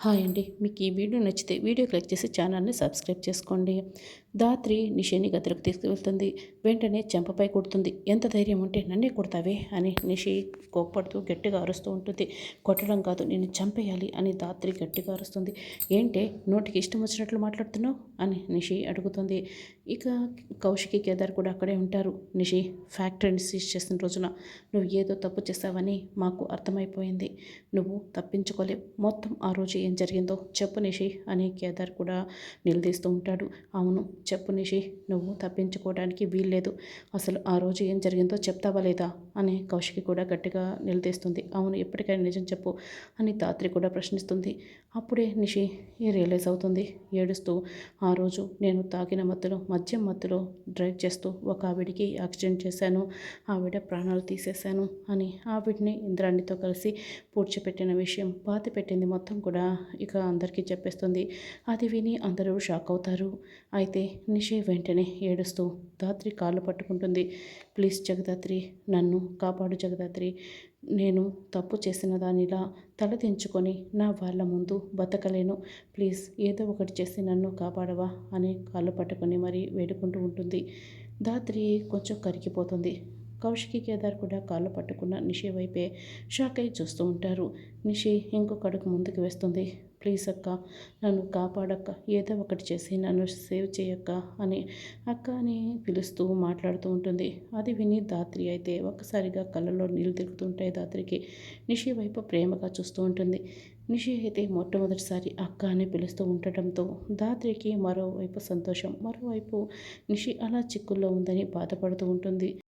Hi అండి. మీకు ఈ వీడియో నచ్చితే వీడియో క్లిక్ చేసి ఛానల్ని సబ్స్క్రైబ్ చేసుకోండి. దాత్రి నిషిని గదిలోకి తీసుకువెళ్తుంది. వెంటనే చెంపపై కొడుతుంది. ఎంత ధైర్యం ఉంటే నన్నే కొడతావే? అని నిషి కోప్పడుతూ గట్టిగా అరుస్తూ ఉంటుంది. కొట్టడం కాదు నేను చంపేయాలి అని దాత్రి గట్టిగా అరుస్తుంది. ఏంటే నోటికి ఇష్టం వచ్చినట్లు మాట్లాడుతున్నావు? అని నిషి అడుగుతుంది. ఇక కౌశికి కేదార్ కూడా అక్కడే ఉంటారు. నిషి ఫ్యాక్టరీని సీజ్ చేసిన రోజున నువ్వు ఏదో తప్పు చేస్తావని మాకు అర్థమైపోయింది. నువ్వు తప్పించుకోలేవు. మొత్తం ఆ రోజు ఏం జరిగిందో చెప్పు నిషి అని కేదార్ కూడా నిలదీస్తూ ఉంటాడు. అవును చెప్పు నిషి నువ్వు తప్పించుకోవడానికి వీల్లేదు. అసలు ఆ రోజు ఏం జరిగిందో చెప్తావా లేదా అని కౌశికి కూడా గట్టిగా నిలదీస్తుంది. అవును ఎప్పటికైనా నిజం చెప్పు అని తాత్రి కూడా ప్రశ్నిస్తుంది. అప్పుడే నిషి రియలైజ్ అవుతుంది. ఏడుస్తూ ఆ రోజు నేను తాగిన మత్తులో మద్యం మత్తులో డ్రైవ్ చేస్తూ ఒక ఆవిడికి యాక్సిడెంట్ చేశాను. ఆవిడ ప్రాణాలు తీసేశాను అని ఆవిడని ఇంద్రాణితో కలిసి పూడ్చిపెట్టిన విషయం పాతి పెట్టింది మొత్తం కూడా ఇక అందరికీ చెప్పేస్తుంది. అది విని అందరూ షాక్ అవుతారు. అయితే నిషి వెంటనే ఏడుస్తూ ధాత్రి కాళ్ళు పట్టుకుంటుంది. ప్లీజ్ జగదాత్రి నన్ను కాపాడు జగదాత్రి. నేను తప్పు చేసిన దానిలా తలదించుకొని నా వాళ్ళ ముందు బతకలేను. ప్లీజ్ ఏదో ఒకటి చేసి నన్ను కాపాడవా అని కాళ్ళు పట్టుకొని మరీ వేడుకుంటూ ఉంటుంది. ధాత్రి కొంచెం కరిగిపోతుంది. కౌశికి కేదార్ కూడా కాళ్ళు పట్టుకున్న నిషి వైపే షాక్ అయి చూస్తూ ఉంటారు. నిషి ఇంకొక అడుగు ముందుకు వేస్తుంది. ప్లీజ్ అక్క నన్ను కాపాడక్క. ఏదో ఒకటి చేసి నన్ను సేవ్ చేయక్క అని అక్క అని పిలుస్తూ మాట్లాడుతూ ఉంటుంది. అది విని దాత్రి అయితే ఒక్కసారిగా కళ్ళలో నీళ్ళు తిరుగుతుంటాయి దాత్రికి నిషి వైపు ప్రేమగా చూస్తూ ఉంటుంది. నిషి అయితే మొట్టమొదటిసారి అక్క అని పిలుస్తూ ఉండటంతో దాత్రికి మరోవైపు సంతోషం. మరోవైపు నిషి అలా చిక్కుల్లో ఉందని బాధపడుతూ ఉంటుంది.